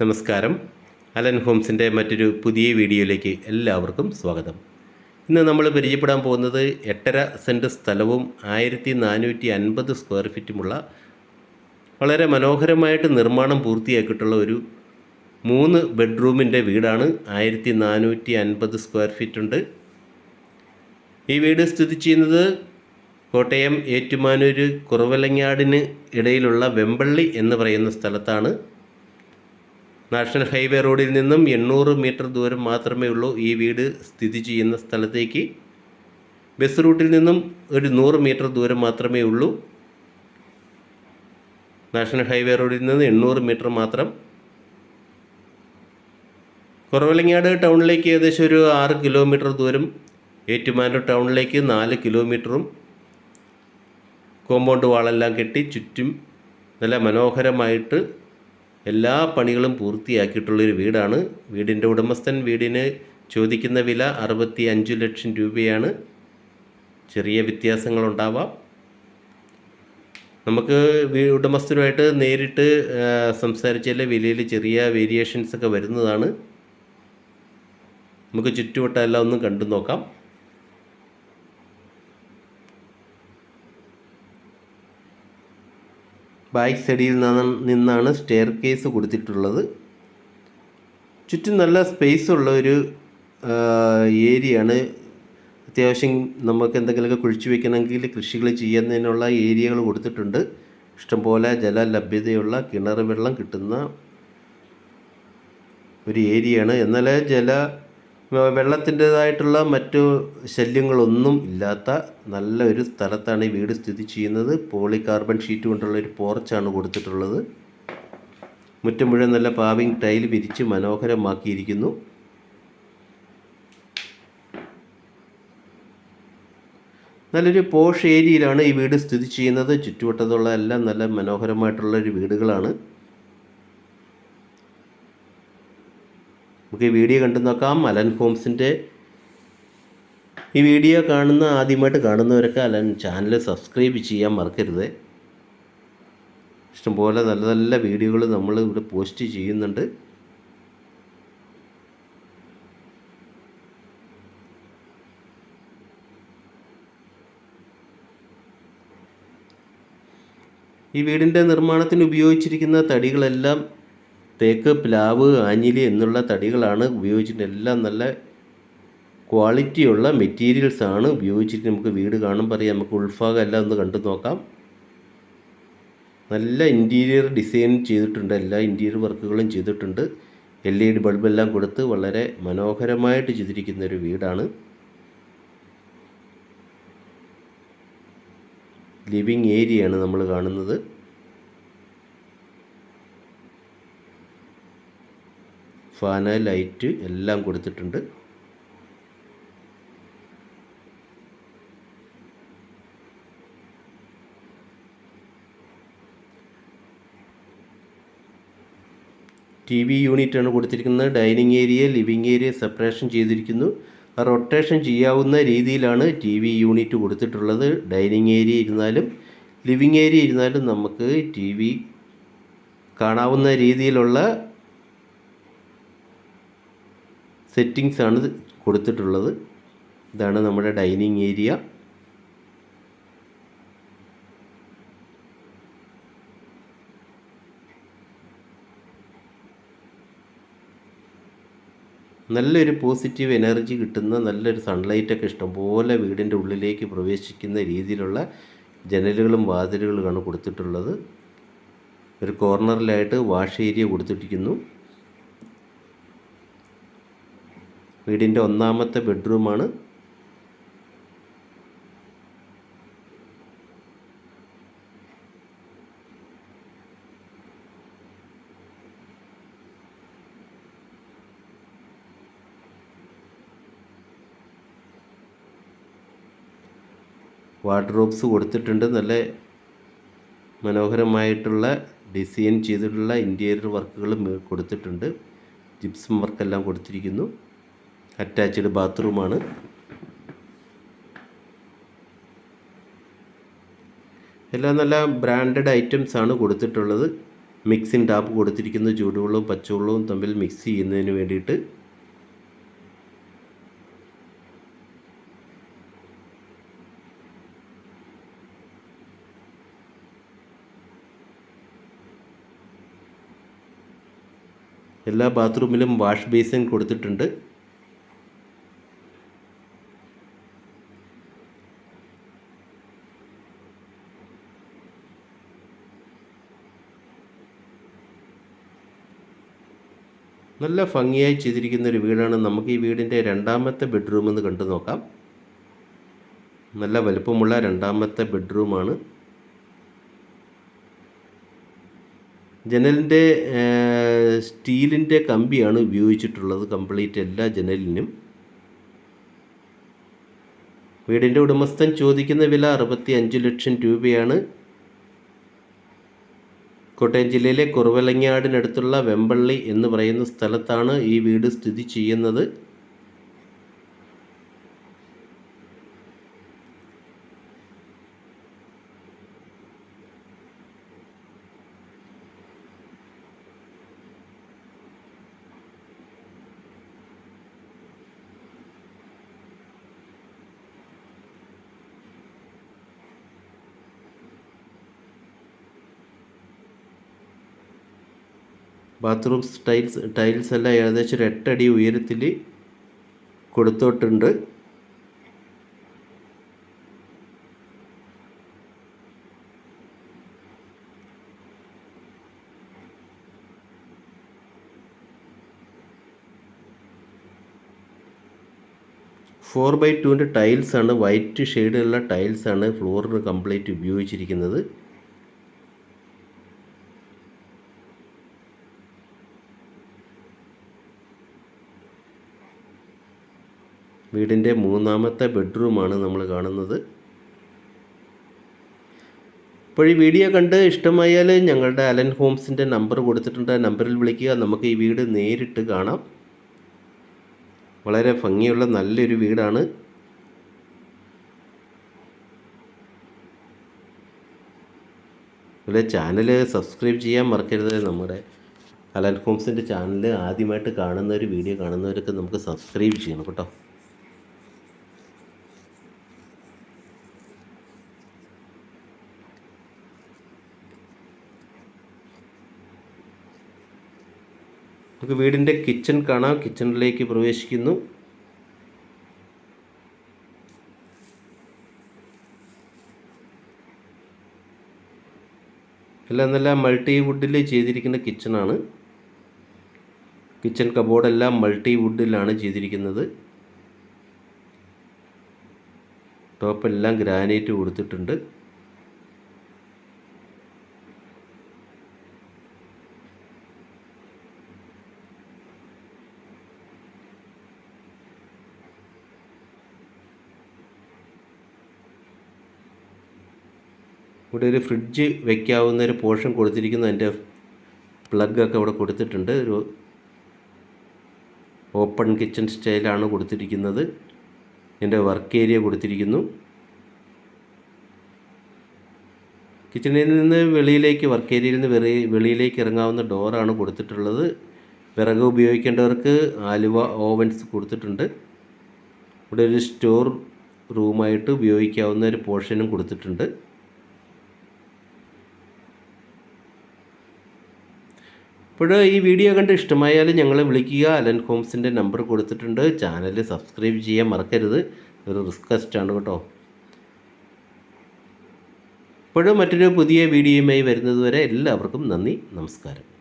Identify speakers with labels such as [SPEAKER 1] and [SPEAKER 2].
[SPEAKER 1] നമസ്കാരം. അലൻ ഹോംസിന്റെ മറ്റൊരു പുതിയ വീഡിയോയിലേക്ക് എല്ലാവർക്കും സ്വാഗതം. ഇന്ന് നമ്മൾ പരിചയപ്പെടാൻ പോകുന്നത് എട്ടര സെന്റ് സ്ഥലവും ആയിരത്തി നാനൂറ്റി അൻപത് സ്ക്വയർ ഫീറ്റുമുള്ള വളരെ മനോഹരമായിട്ട് നിർമ്മാണം പൂർത്തിയാക്കിയിട്ടുള്ള ഒരു മൂന്ന് ബെഡ്റൂമിന്റെ വീടാണ് ആയിരത്തി നാനൂറ്റി അൻപത് സ്ക്വയർ ഫീറ്റ് ഉണ്ട് ഈ വീട് സ്ഥിതി ചെയ്യുന്നത് കോട്ടയം ഏറ്റുമാനൂർ കുറവലങ്ങാടിന് ഇടയിലുള്ള വെമ്പള്ളി എന്ന് പറയുന്ന സ്ഥലത്താണ്. നാഷണൽ ഹൈവേ റോഡിൽ നിന്നും എണ്ണൂറ് മീറ്റർ ദൂരം മാത്രമേ ഉള്ളൂ ഈ വീട് സ്ഥിതി ചെയ്യുന്ന സ്ഥലത്തേക്ക്. ബസ് റൂട്ടിൽ നിന്നും ഒരു നൂറ് മീറ്റർ ദൂരം മാത്രമേ ഉള്ളൂ. നാഷണൽ ഹൈവേ റോഡിൽ നിന്ന് എണ്ണൂറ് മീറ്റർ മാത്രം. കുറവലങ്ങാട് ടൗണിലേക്ക് ഏകദേശം ഒരു ആറ് കിലോമീറ്റർ ദൂരം ഏറ്റുമാനൂർ ടൗണിലേക്ക് നാല് കിലോമീറ്ററും കോമ്പൗണ്ട് വാളെല്ലാം കെട്ടി ചുറ്റും നല്ല മനോഹരമായിട്ട് എല്ലാ പണികളും പൂർത്തിയാക്കിയിട്ടുള്ളൊരു വീടാണ്. വീടിന്റെ ഉടമസ്ഥൻ വീടിന് ചോദിക്കുന്ന വില അറുപത്തി അഞ്ച് ലക്ഷം രൂപയാണ്. ചെറിയ വ്യത്യാസങ്ങളുണ്ടാവാം. നമുക്ക് ഉടമസ്ഥനുമായിട്ട് നേരിട്ട് സംസാരിച്ചാലേ വിലയിൽ ചെറിയ വേരിയേഷൻസ് ഒക്കെ വരുന്നതാണ്. നമുക്ക് ചുറ്റുവട്ടം എല്ലാം ഒന്ന് കണ്ടു നോക്കാം. ബാക്ക് സൈഡിൽ നിന്നാണ് സ്റ്റെയർ കേസ് കൊടുത്തിട്ടുള്ളത്. ചുറ്റും നല്ല സ്പേസ് ഉള്ള ഒരു ഏരിയയാണ്. അത്യാവശ്യം നമുക്ക് എന്തെങ്കിലുമൊക്കെ കുഴിച്ചു വെക്കണമെങ്കിൽ കൃഷികൾ ചെയ്യുന്നതിനുള്ള ഏരിയകൾ കൊടുത്തിട്ടുണ്ട്. ഇഷ്ടംപോലെ ജല ലഭ്യതയുള്ള കിണർ വെള്ളം കിട്ടുന്ന ഒരു ഏരിയയാണ്. എന്നാൽ ജല വെള്ളത്തിന്റെതായിട്ടുള്ള മറ്റു ശല്യങ്ങളൊന്നും ഇല്ലാത്ത നല്ല ഒരു സ്ഥലത്താണ് ഈ വീട് സ്ഥിതി ചെയ്യുന്നത്. പോളി കാർബൺ ഷീറ്റ് കൊണ്ടുള്ള ഒരു പോർച്ചാണ് കൊടുത്തിട്ടുള്ളത്. മുറ്റം മുഴുവൻ നല്ല പാവിങ് ടൈൽ വിരിച്ച് മനോഹരമാക്കിയിരിക്കുന്നു. നല്ലൊരു പോഷ് ഏരിയയിലാണ് ഈ വീട് സ്ഥിതി ചെയ്യുന്നത്. ചുറ്റുവട്ടത്തുള്ള എല്ലാം നല്ല മനോഹരമായിട്ടുള്ള ഒരു വീടുകളാണ്. നമുക്ക് ഈ വീഡിയോ കണ്ടു നോക്കാം. അലൻ ഹോംസിന്റെ ഈ വീഡിയോ കാണുന്ന ആദ്യമായിട്ട് കാണുന്നവരൊക്കെ അലൻ ചാനൽ സബ്സ്ക്രൈബ് ചെയ്യാൻ മറക്കരുത്. ഇഷ്ടംപോലെ നല്ല നല്ല വീഡിയോകൾ നമ്മൾ ഇവിടെ പോസ്റ്റ് ചെയ്യുന്നുണ്ട്. ഈ വീടിന്റെ നിർമ്മാണത്തിന് ഉപയോഗിച്ചിരിക്കുന്ന തടികളെല്ലാം തേക്ക് പ്ലാവ് ആഞ്ഞിലി എന്നുള്ള തടികളാണ് ഉപയോഗിച്ചിട്ട് എല്ലാം നല്ല ക്വാളിറ്റിയുള്ള മെറ്റീരിയൽസാണ് ഉപയോഗിച്ചിട്ട് നമുക്ക് വീട് കാണും അറിയാം. നമുക്ക് ഉൾഭാഗം എല്ലാം ഒന്ന് കണ്ടു നോക്കാം. നല്ല ഇന്റീരിയർ ഡിസൈൻ ചെയ്തിട്ടുണ്ട്. എല്ലാ ഇന്റീരിയർ വർക്കുകളും ചെയ്തിട്ടുണ്ട്. എൽ ഇ ഡി ബൾബെല്ലാം കൊടുത്ത് വളരെ മനോഹരമായിട്ട് ചെയ്തിരിക്കുന്ന ഒരു വീടാണ്. ലിവിങ് ഏരിയയാണ് നമ്മൾ കാണുന്നത്. ഫാന് ലൈറ്റ് എല്ലാം കൊടുത്തിട്ടുണ്ട്. ടി വി യൂണിറ്റാണ് കൊടുത്തിരിക്കുന്നത്. Dining area living area separation ചെയ്തിരിക്കുന്നു. റൊട്ടേഷൻ ചെയ്യാവുന്ന രീതിയിലാണ് ടി വി യൂണിറ്റ് കൊടുത്തിട്ടുള്ളത്. ഡൈനിങ് ഏരിയ ഇരുന്നാലും ലിവിങ് ഏരിയ ഇരുന്നാലും നമുക്ക് ടി വി കാണാവുന്ന രീതിയിലുള്ള സെറ്റിങ്സ് ആണ് കൊടുത്തിട്ടുള്ളത്. ഇതാണ് നമ്മുടെ ഡൈനിങ് ഏരിയ. നല്ലൊരു പോസിറ്റീവ് എനർജി കിട്ടുന്ന നല്ലൊരു സൺലൈറ്റൊക്കെ ഇഷ്ടംപോലെ വീടിന്റെ ഉള്ളിലേക്ക് പ്രവേശിക്കുന്ന രീതിയിലുള്ള ജനലുകളും വാതിലുകളുമാണ് കൊടുത്തിട്ടുള്ളത്. ഒരു കോർണറിലായിട്ട് വാഷ് ഏരിയ കൊടുത്തിട്ടിരിക്കുന്നു. വീടിന്റെ ഒന്നാമത്തെ ബെഡ്റൂമാണ്. വാർഡ്രോബ്സ് കൊടുത്തിട്ടുണ്ട്. നല്ല മനോഹരമായിട്ടുള്ള ഡിസൈൻ ചെയ്തിട്ടുള്ള ഇന്റീരിയർ വർക്കുകളും കൊടുത്തിട്ടുണ്ട്. ജിപ്സം വർക്കെല്ലാം കൊടുത്തിരിക്കുന്നു. അറ്റാച്ച്ഡ് ബാത്റൂമാണ് എല്ലാം നല്ല ബ്രാൻഡഡ് ഐറ്റംസ് ആണ് കൊടുത്തിട്ടുള്ളത്. മിക്സിംഗ് ടാപ്പ് കൊടുത്തിരിക്കുന്നത് ചൂടുവെള്ളവും പച്ചവെള്ളവും തമ്മിൽ മിക്സ് ചെയ്യുന്നതിന് വേണ്ടിയിട്ട്. എല്ലാ ബാത്റൂമിലും വാഷ് ബേസിൻ കൊടുത്തിട്ടുണ്ട്. നല്ല ഭംഗിയായി ചെയ്തിരിക്കുന്ന ഒരു വീടാണ് നമുക്ക് ഈ വീടിന്റെ രണ്ടാമത്തെ ബെഡ്റൂം എന്ന് കണ്ടു നോക്കാം. നല്ല വലുപ്പമുള്ള രണ്ടാമത്തെ ബെഡ്റൂമാണ് ജനലിന്റെ സ്റ്റീലിന്റെ കമ്പിയാണ് ഉപയോഗിച്ചിട്ടുള്ളത് കംപ്ലീറ്റ് എല്ലാ ജനലിനും. വീടിന്റെ ഉടമസ്ഥൻ ചോദിക്കുന്ന വില അറുപത്തി അഞ്ച് ലക്ഷം രൂപയാണ്. കോട്ടയം ജില്ലയിലെ കുറവലങ്ങാടിനടുത്തുള്ള വെമ്പള്ളി എന്ന് പറയുന്ന സ്ഥലത്താണ് ഈ വീട് സ്ഥിതി ചെയ്യുന്നത്. ബാത്റൂം ടൈൽസ് ടൈൽസ് എല്ലാം ഏകദേശം ഒരു എട്ടടി ഉയരത്തിൽ കൊടുത്തോട്ടുണ്ട്. ഫോർ ബൈ ടുവിന്റെ ടൈൽസാണ് വൈറ്റ് ഷെയ്ഡുള്ള ടൈൽസാണ് ഫ്ലോറിന് കംപ്ലീറ്റ് ഉപയോഗിച്ചിരിക്കുന്നത്. വീടിന്റെ മൂന്നാമത്തെ ബെഡ്റൂമാണ് നമ്മൾ കാണുന്നത്. ഇപ്പോൾ ഈ വീഡിയോ കണ്ട് ഇഷ്ടമായാൽ ഞങ്ങളുടെ അലൻ ഹോംസിന്റെ നമ്പർ കൊടുത്തിട്ടുണ്ട്. നമ്പറിൽ വിളിക്കുക. നമുക്ക് ഈ വീട് നേരിട്ട് കാണാം. വളരെ ഭംഗിയുള്ള നല്ലൊരു വീടാണ്. ഇവിടെ ചാനൽ സബ്സ്ക്രൈബ് ചെയ്യാൻ മറക്കരുത്. നമ്മുടെ അലൻ ഹോംസിന്റെ ചാനൽ ആദ്യമായിട്ട് കാണുന്നവർ വീഡിയോ കാണുന്നവരൊക്കെ നമുക്ക് സബ്സ്ക്രൈബ് ചെയ്യണം കേട്ടോ. നമുക്ക് വീടിന്റെ കിച്ചൺ കാണാം. കിച്ചണിലേക്ക് പ്രവേശിക്കുന്നു. എല്ലാം നല്ല മൾട്ടി വുഡിൽ ചെയ്തിരിക്കുന്ന കിച്ചണാണ് കിച്ചൺ കബോർഡെല്ലാം മൾട്ടി വുഡിലാണ് ചെയ്തിരിക്കുന്നത്. ടോപ്പെല്ലാം ഗ്രാനൈറ്റ് കൊടുത്തിട്ടുണ്ട്. ഇവിടെ ഒരു ഫ്രിഡ്ജ് വെക്കാവുന്ന ഒരു പോർഷൻ കൊടുത്തിരിക്കുന്നു. അതിന്റെ പ്ലഗൊക്കെ ഇവിടെ കൊടുത്തിട്ടുണ്ട്. ഒരു ഓപ്പൺ കിച്ചൺ സ്റ്റൈലാണ് കൊടുത്തിരിക്കുന്നത്. എന്റെ വർക്ക് ഏരിയ കൊടുത്തിരിക്കുന്നു. കിച്ചണിൽ നിന്ന് വെളിയിലേക്ക് വർക്ക് ഏരിയയിൽ നിന്ന് വെറി വെളിയിലേക്ക് ഇറങ്ങാവുന്ന ഡോറാണ് കൊടുത്തിട്ടുള്ളത്. വിറക് ഉപയോഗിക്കേണ്ടവർക്ക് ആലുവ ഓവൻസ് കൊടുത്തിട്ടുണ്ട്. ഇവിടെ ഒരു സ്റ്റോർ റൂമായിട്ട് ഉപയോഗിക്കാവുന്ന ഒരു പോർഷനും കൊടുത്തിട്ടുണ്ട്. ഇപ്പോൾ ഈ വീഡിയോ കണ്ട് ഇഷ്ടമായാൽ ഞങ്ങളെ വിളിക്കുക. അലൻ ഹോംസിന്റെ നമ്പർ കൊടുത്തിട്ടുണ്ട്. ചാനൽ സബ്സ്ക്രൈബ് ചെയ്യാൻ മറക്കരുത്. ഒരു റിക്വസ്റ്റാണ് കേട്ടോ. ഇപ്പോഴും മറ്റൊരു പുതിയ വീഡിയോയുമായി വരുന്നതുവരെ എല്ലാവർക്കും നന്ദി. നമസ്കാരം.